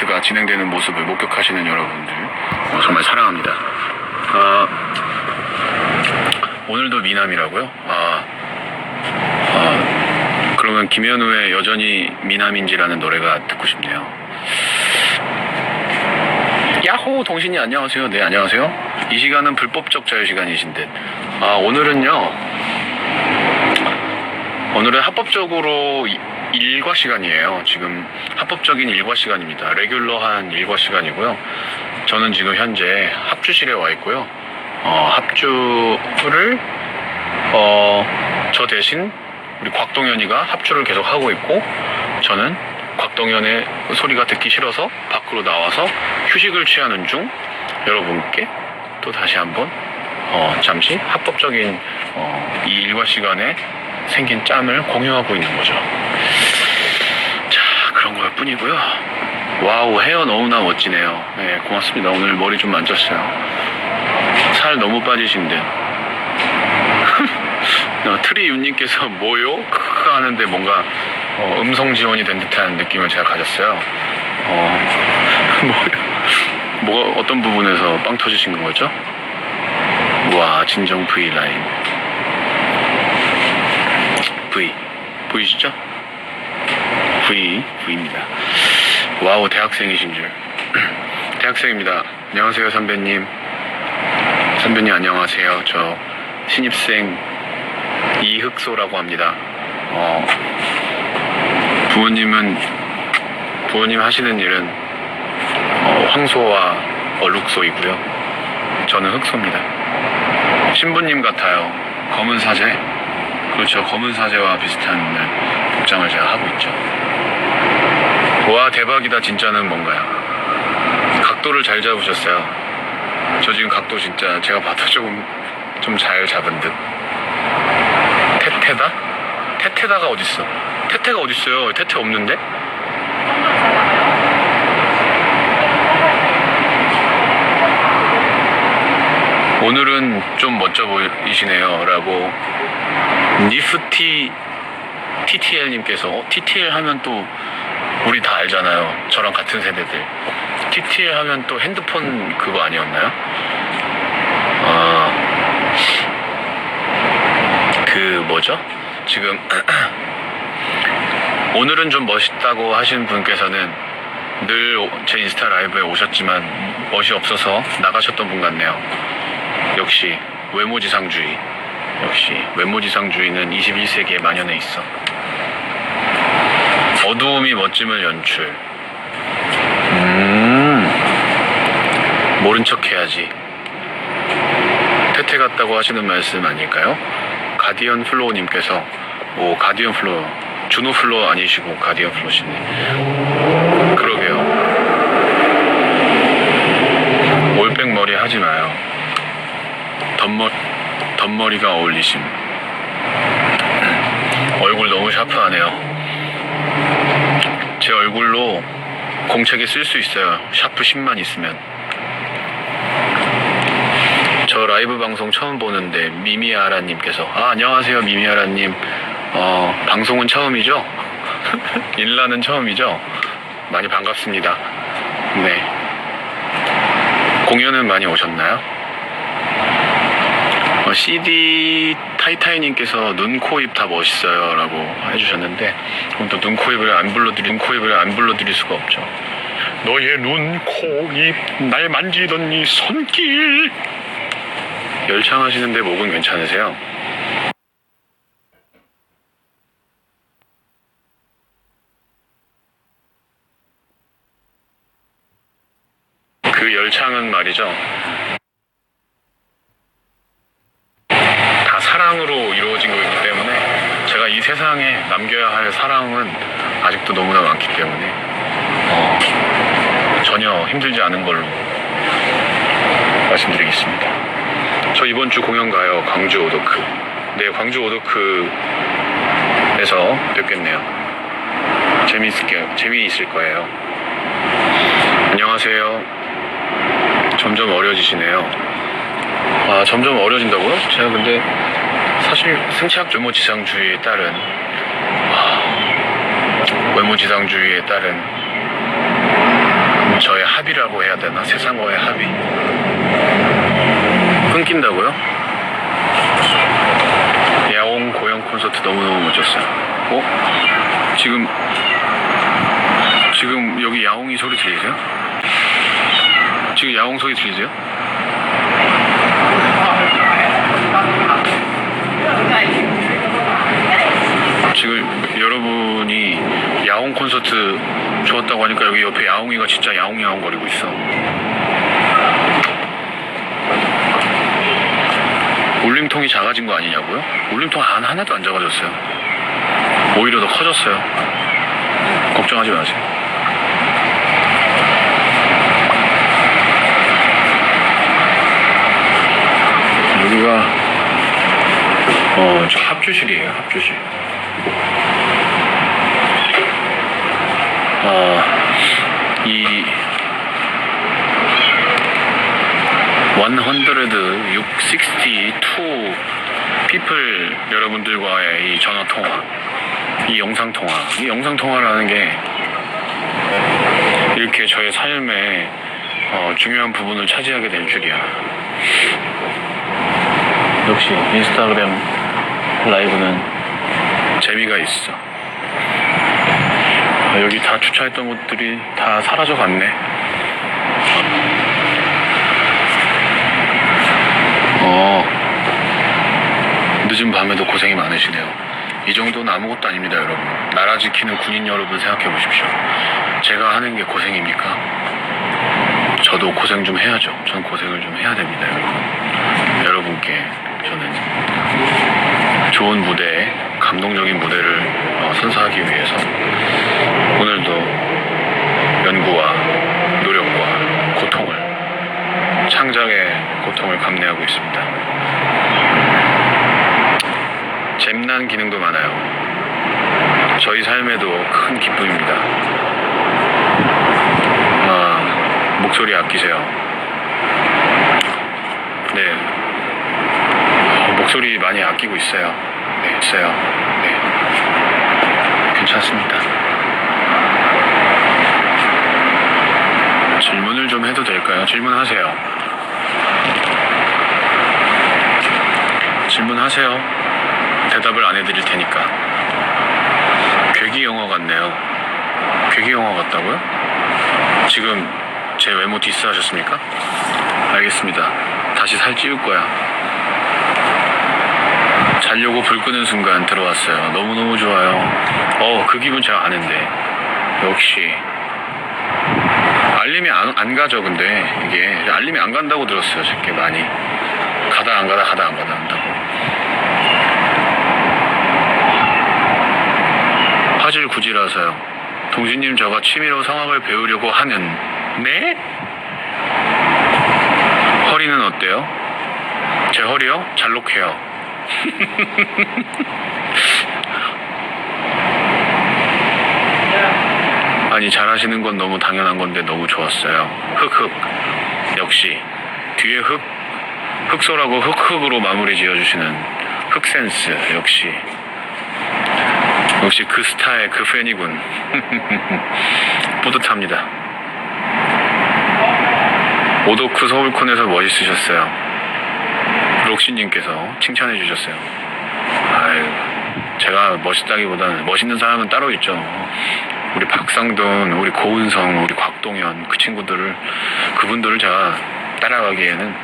콘서트가 진행되는 모습을 목격하시는 여러분들 어, 정말 사랑합니다. 아, 오늘도 미남이라고요? 아, 아, 그러면 김현우의 여전히 미남인지라는 노래가 듣고 싶네요. 야호 동신이 안녕하세요. 네 안녕하세요. 이 시간은 불법적 자유 시간이신 듯. 아 오늘은요. 오늘은 합법적으로 이- 일과 시간이에요. 지금 합법적인 일과 시간입니다. 레귤러한 일과 시간이고요. 저는 지금 현재 합주실에 와 있고요. 어, 합주를 어, 저 대신 우리 곽동현이가 합주를 계속 하고 있고 저는 곽동현의 소리가 듣기 싫어서 밖으로 나와서 휴식을 취하는 중 여러분께 또 다시 한번 어, 잠시 합법적인 어, 이 일과 시간에 생긴 짬을 공유하고 있는 거죠. 자, 그런 걸 뿐이고요. 와우, 헤어 너무나 멋지네요. 네, 고맙습니다. 오늘 머리 좀 만졌어요. 살 너무 빠지신 듯. 어, 트리 윤님께서 뭐요? 크크 하는데 뭔가 어, 음성 지원이 된 듯한 느낌을 제가 가졌어요. 어, 뭐, 뭐가 어떤 부분에서 빵 터지신 건 거죠? 와, 진정 V 라인. V. 보이시죠? V, V입니다. 와우, 대학생이신 줄. 대학생입니다. 안녕하세요, 선배님. 선배님, 안녕하세요. 저 신입생 이흑소라고 합니다. 어, 부모님은, 부모님 하시는 일은 어, 황소와 얼룩소이고요. 저는 흑소입니다. 신부님 같아요. 검은 사제. 그렇죠. 검은 사제와 비슷한 네, 복장을 제가 하고 있죠. 와, 대박이다. 진짜는 뭔가요? 각도를 잘 잡으셨어요. 저 지금 각도 진짜 제가 봐도 조금 좀 잘 잡은 듯. 테테다? 테테다가 어딨어? 테테가 어딨어요? 테테 없는데? 오늘은 좀 멋져 보이시네요. 라고 니프티 TTL님께서 어, TTL 하면 또 우리 다 알잖아요. 저랑 같은 세대들. TTL 하면 또 핸드폰 그거 아니었나요? 아, 그 뭐죠? 지금 오늘은 좀 멋있다고 하시는 분께서는 늘 제 인스타 라이브에 오셨지만 멋이 없어서 나가셨던 분 같네요. 역시 외모지상주의. 역시 외모지상주의는 21세기에 만연해 있어. 어두움이 멋짐을 연출. 음. 모른 척 해야지. 태태 같다고 하시는 말씀 아닐까요? 가디언 플로우님께서, 오, 가디언 플로우. 준호 플로우 아니시고 가디언 플로우시네. 그러게요. 올백 머리 하지 마요. 덧머, 덧머리가 어울리심. 얼굴 너무 샤프하네요. 제 얼굴로 공책에 쓸 수 있어요. 샤프 10만 있으면. 저 라이브 방송 처음 보는데 미미아라님께서 아 안녕하세요 미미아라님 어 방송은 처음이죠? 일라는 처음이죠? 많이 반갑습니다. 네 공연은 많이 오셨나요? 어, CD 타이타이님께서 눈, 코, 입 다 멋있어요 라고 해주셨는데 그럼 또 눈, 코, 입을 안 불러드린 코, 입을 안 불러드릴 수가 없죠. 너의 눈, 코, 입, 날 만지던 이 손길. 열창하시는데 목은 괜찮으세요? 그 열창은 말이죠 다 사랑으로 이루어진 거기 때문에 제가 이 세상에 남겨야 할 사랑은 아직도 너무나 많기 때문에 어, 전혀 힘들지 않은 걸로 말씀드리겠습니다. 저 이번 주 공연 가요. 광주 오도크. 네, 광주 오도크에서 뵙겠네요. 재미있게 재미있을 거예요. 안녕하세요. 점점 어려지시네요. 아, 점점 어려진다고요? 제가 근데 사실 생체학 외모 지상주의에 따른 아, 외모 지상주의에 따른 저의 합의라고 해야 되나? 세상과의 합의. 끊긴다고요? 야옹 고영 콘서트 너무너무 멋졌어요. 어? 지금, 지금 여기 야옹이 소리 들리세요? 지금 야옹 소리 들리세요? 지금 여러분이 야옹 콘서트 좋았다고 하니까 여기 옆에 야옹이가 진짜 야옹야옹 거리고 있어. 울림통이 작아진 거 아니냐고요? 울림통 안 하나도 안 작아졌어요. 오히려 더 커졌어요. 걱정하지 마세요. 여기가 어, 저 합주실이에요, 합주실. 어, 이162 people 여러분들과의 이 전화 통화, 이 영상 통화, 이 영상 통화라는 게 이렇게 저의 삶의 어, 중요한 부분을 차지하게 될 줄이야. 역시 인스타그램 라이브는 재미가 있어. 아, 여기 다 주차했던 곳들이 다 사라져 갔네. 어, 늦은 밤에도 고생이 많으시네요. 이 정도는 아무것도 아닙니다, 여러분. 나라 지키는 군인 여러분 생각해 보십시오. 제가 하는 게 고생입니까? 저도 고생 좀 해야죠. 전 고생을 좀 해야 됩니다, 여러분. 여러분께 저는 좋은 무대, 감동적인 무대를 어, 선사하기 위해서 오늘도 연구와 노력과 고통을 창작의 고통을 감내하고 있습니다. 잼난 기능도 많아요. 저희 삶에도 큰 기쁨입니다. 아, 목소리 아끼세요. 네. 어, 목소리 많이 아끼고 있어요. 네, 있어요. 네. 괜찮습니다. 해도 될까요? 질문하세요. 질문하세요. 대답을 안 해드릴 테니까. 괴기 영화 같네요. 괴기 영화 같다고요? 지금 제 외모 디스하셨습니까? 알겠습니다. 다시 살 찌울 거야. 자려고 불 끄는 순간 들어왔어요. 너무너무 좋아요. 어, 그 기분 제가 아는데. 역시. 알림이 안, 안 가죠, 근데. 이게. 알림이 안 간다고 들었어요, 제게 많이. 가다 안 가다, 가다 안 가다 한다고. 화질 구지라서요. 동진님 저가 취미로 성악을 배우려고 하는, 네? 허리는 어때요? 제 허리요? 잘록해요. 아니 잘하시는 건 너무 당연한 건데 너무 좋았어요. 흑흑 역시 뒤에 흑 흑소라고 흑흑으로 마무리 지어주시는 흑센스 역시 역시 그 스타의 그 팬이군. 뿌듯합니다. 오도크 서울콘에서 멋있으셨어요. 록시님께서 칭찬해 주셨어요. 아유, 제가 멋있다기보다는 멋있는 사람은 따로 있죠. 우리 박상돈, 우리 고은성, 우리 곽동현 그 친구들을 그분들을 제가 따라가기에는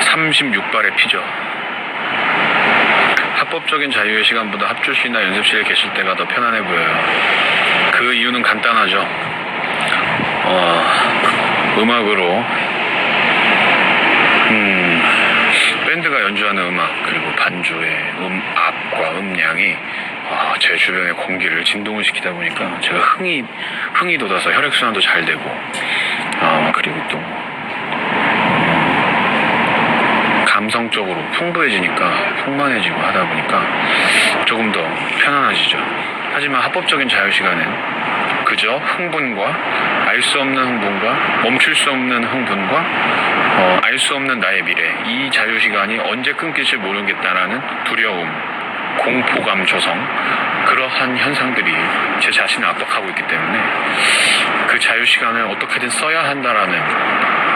36발의 피죠. 합법적인 자유의 시간보다 합주실이나 연습실에 계실 때가 더 편안해 보여요. 그 이유는 간단하죠. 어, 음악으로 음, 밴드가 연주하는 음악 그리고 반주의 음 압과 음량이 아, 제 주변의 공기를 진동을 시키다 보니까 제가 흥이 흥이 돋아서 혈액 순환도 잘 되고 아, 그리고 또 감성적으로 풍부해지니까 풍만해지고 하다 보니까 조금 더 편안해지죠. 하지만 합법적인 자유 시간은 그저 흥분과 알 수 없는 흥분과 멈출 수 없는 흥분과 어, 알 수 없는 나의 미래 이 자유 시간이 언제 끊길지 모르겠다라는 두려움 공포감 조성 그러한 현상들이 제 자신을 압박하고 있기 때문에 그 자유 시간을 어떻게든 써야 한다라는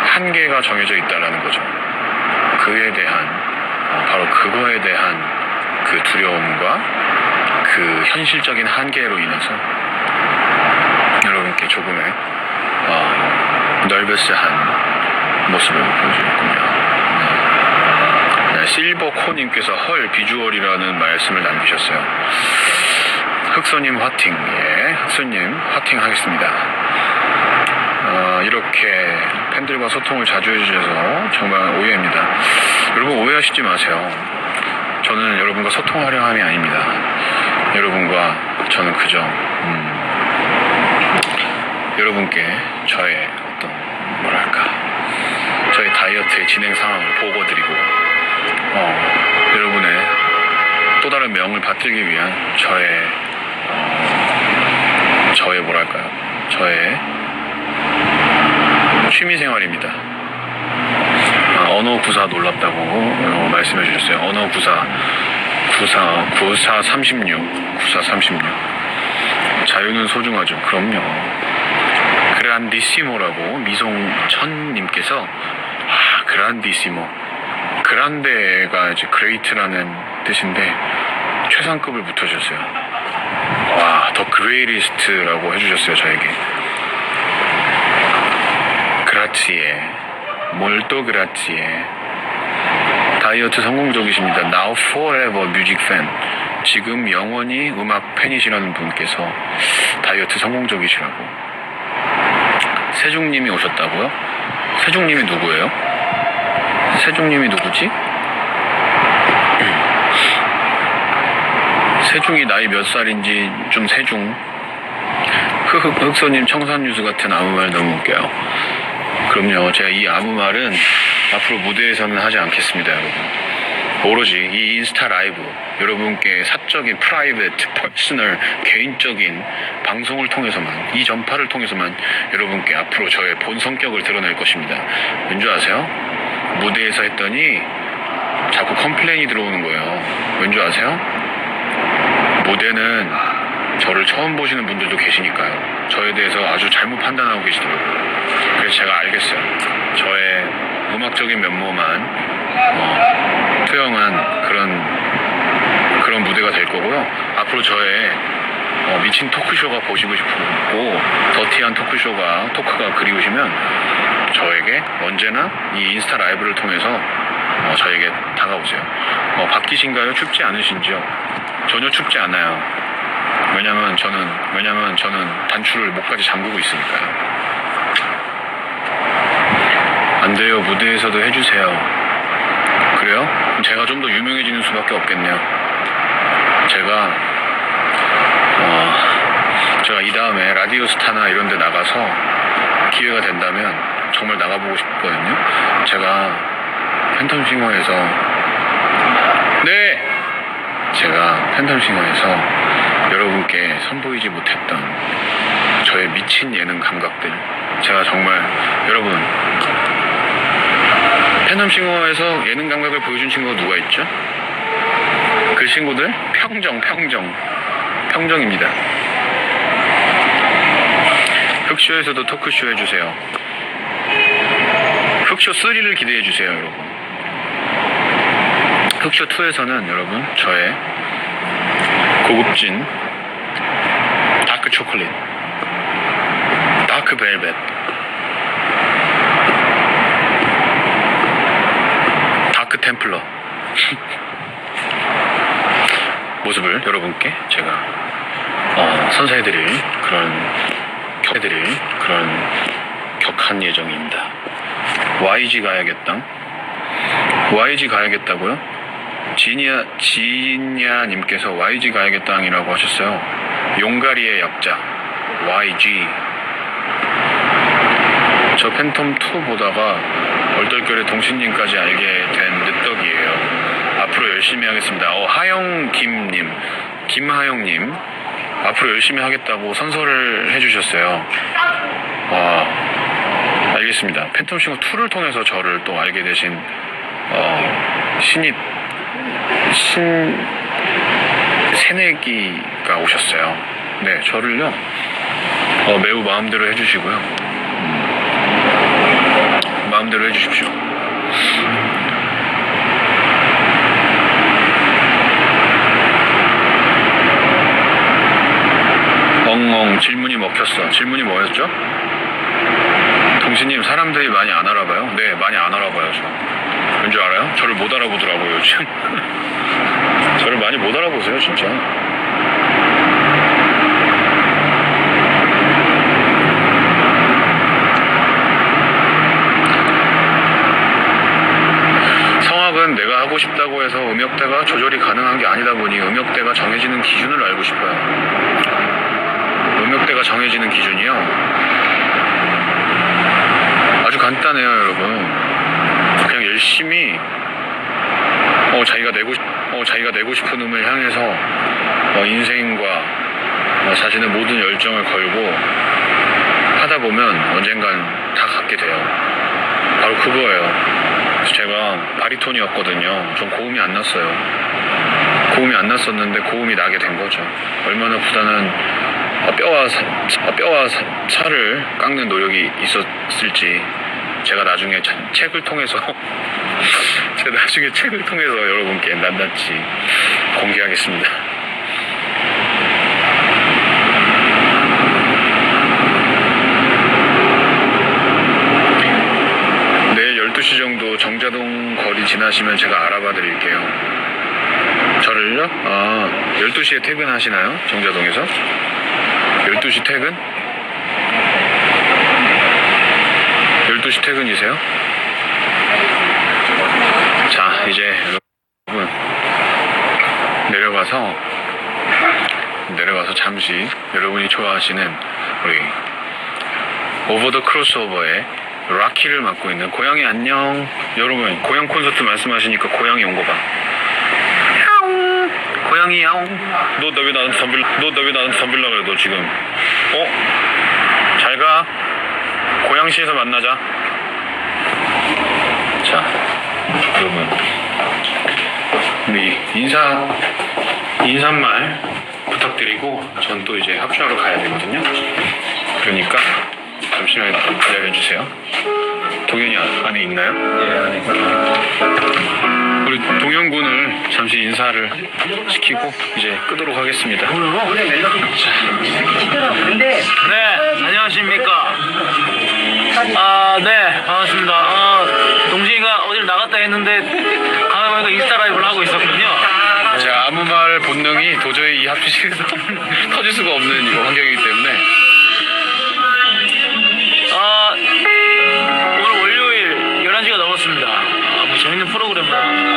한계가 정해져 있다라는 거죠. 그에 대한 어, 바로 그거에 대한 그 두려움과 그 현실적인 한계로 인해서 여러분께 조금의 어, 널버스한 모습을 보여주겠군요. 네, 실버코님께서 헐 비주얼이라는 말씀을 남기셨어요. 흑소님 화팅, 예, 흑소님 화팅 하겠습니다. 어, 이렇게 팬들과 소통을 자주 해주셔서 정말 오해입니다. 여러분 오해하시지 마세요. 저는 여러분과 소통하려 함이 아닙니다. 여러분과 저는 그저 음, 여러분께 저의 어떤 뭐랄까 저의 다이어트의 진행 상황을 보고드리고 어, 받들기 위한 저의 어, 저의 뭐랄까요 저의 취미생활입니다. 아, 언어 구사 놀랍다고 어, 말씀해 주셨어요. 언어 구사 구사 구사 36 구사 36 자유는 소중하죠. 그럼요. 그란디시모라고 미송천님께서 아 그란디시모 그란데가 이제 그레이트라는 뜻인데 최상급을 붙여주셨어요. 와, 더 그레이리스트라고 해주셨어요, 저에게. 그라치에, 몰또 그라치에. 다이어트 성공적이십니다. Now forever music fan. 지금 영원히 음악 팬이시라는 분께서 다이어트 성공적이시라고. 세중님이 오셨다고요? 세중님이 누구예요? 세중님이 누구지? 세중이 나이 몇 살인지 좀 세중. 흑흑 흑소님 청산유수 같은 아무 말 너무 웃겨요. 그럼요. 제가 이 아무 말은 앞으로 무대에서는 하지 않겠습니다, 여러분. 오로지 이 인스타 라이브 여러분께 사적인 프라이베트 퍼스널 개인적인 방송을 통해서만 이 전파를 통해서만 여러분께 앞으로 저의 본 성격을 드러낼 것입니다. 왠지 아세요? 무대에서 했더니 자꾸 컴플레인이 들어오는 거예요. 왠지 아세요? 무대는 저를 처음 보시는 분들도 계시니까요. 저에 대해서 아주 잘못 판단하고 계시더라고요. 그래서 제가 알겠어요. 저의 음악적인 면모만 어, 투영한 그런 그런 무대가 될 거고요. 앞으로 저의 어, 미친 토크쇼가 보시고 싶고 더티한 토크쇼가 토크가 그리우시면 저에게 언제나 이 인스타 라이브를 통해서 어, 저에게 다가오세요. 어, 바뀌신가요? 춥지 않으신지요? 전혀 춥지 않아요. 왜냐면 저는 왜냐면 저는 단추를 목까지 잠그고 있으니까요. 안 돼요. 무대에서도 해주세요. 그래요? 제가 좀 더 유명해지는 수밖에 없겠네요. 제가 어, 제가 이 다음에 라디오 스타나 이런 데 나가서 기회가 된다면 정말 나가보고 싶거든요. 제가 팬텀싱어에서 네! 제가 팬텀싱어에서 여러분께 선보이지 못했던 저의 미친 예능 감각들 제가 정말 여러분 팬텀싱어에서 예능 감각을 보여준 친구가 누가 있죠? 그 친구들? 평정 평정. 평정입니다. 흑쇼에서도 토크쇼 해주세요. 흑쇼 3를 기대해주세요 여러분 흑쇼 2에서는 여러분 저의 고급진 다크 초콜릿 다크 벨벳 다크 템플러 모습을 여러분께 제가 어, 선사해드릴 그런 격해드릴 그런 격한 예정입니다. YG 가야겠다. YG 가야겠다고요? 지니아 지니아님께서 YG 가야겠다이라고 하셨어요. 용가리의 약자 YG. 저 팬텀 2 보다가 얼떨결에 동신님까지 알게 된 늦덕이에요. 앞으로 열심히 하겠습니다. 어, 하영 김님, 김하영님, 앞으로 열심히 하겠다고 선서를 해주셨어요. 와, 알겠습니다. 팬텀 싱어 2를 통해서 저를 또 알게 되신 어, 신입 신 새내기가 오셨어요. 네, 저를요, 어, 매우 마음대로 해주시고요. 음, 마음대로 해주십시오. 엉엉 질문이 먹혔어. 질문이 뭐였죠? 동시님 사람들이 많이 안 알아봐요? 네, 많이 안 알아봐요, 저. 왠 줄 알아요? 저를 못 알아보더라고요, 요즘. 저를 많이 못 알아보세요, 진짜. 성악은 내가 하고 싶다고 해서 음역대가 조절이 가능한 게 아니다 보니 음역대가 정해지는 기준을 알고 싶어요. 음역대가 정해지는 기준이요. 아주 간단해요, 여러분. 그냥 열심히 어, 자기가 내고 싶- 어, 자기가 내고 싶은 음을 향해서 어, 인생과 어, 자신의 모든 열정을 걸고 하다 보면 언젠간 다 갖게 돼요. 바로 그거예요. 제가 바리톤이었거든요. 좀 고음이 안 났어요. 고음이 안 났었는데 고음이 나게 된 거죠. 얼마나 부단한 어, 뼈와 사- 어, 뼈와 사- 살을 깎는 노력이 있었을지 제가 나중에 차- 책을 통해서 제가 나중에 책을 통해서 여러분께 낱낱이 공개하겠습니다. 내일 12시 정자동 거리 지나시면 제가 알아봐 드릴게요. 저를요? 아, 12시에 퇴근하시나요? 정자동에서? 12시 퇴근? 12시 퇴근이세요? 자, 이제 여러분 내려가서 내려가서 잠시 여러분이 좋아하시는 우리 오버 더 크로스오버의 락키를 맡고 있는 고양이 안녕 여러분 고양 콘서트 말씀하시니까 고양이 온 거 봐. 야옹 고양이 야옹 너왜 나한테 덤빌 너왜 나한테 덤빌라 그래 너 지금 어? 잘 가. 고양시에서 만나자. 자, 여러분. 우리 인사, 인사말 부탁드리고, 전 또 이제 합주하러 가야 되거든요. 그러니까, 잠시만 기다려주세요. 동현이 안- 안에 있나요? 예, 안에 있습니다. 우리 동현 군을 잠시 인사를 시키고, 이제 끄도록 하겠습니다. 근데 네, 안녕하십니까. 아, 네, 반갑습니다. 어, 동진이가 어딜 나갔다 했는데, 가만 보니까 인스타 라이브를 하고 있었군요. 제가 아무 말 본능이 도저히 이 합주실에서 터질 수가 없는 이거 환경이기 오늘 월요일 11시가 넘었습니다. 아, 뭐 재밌는 프로그램이다.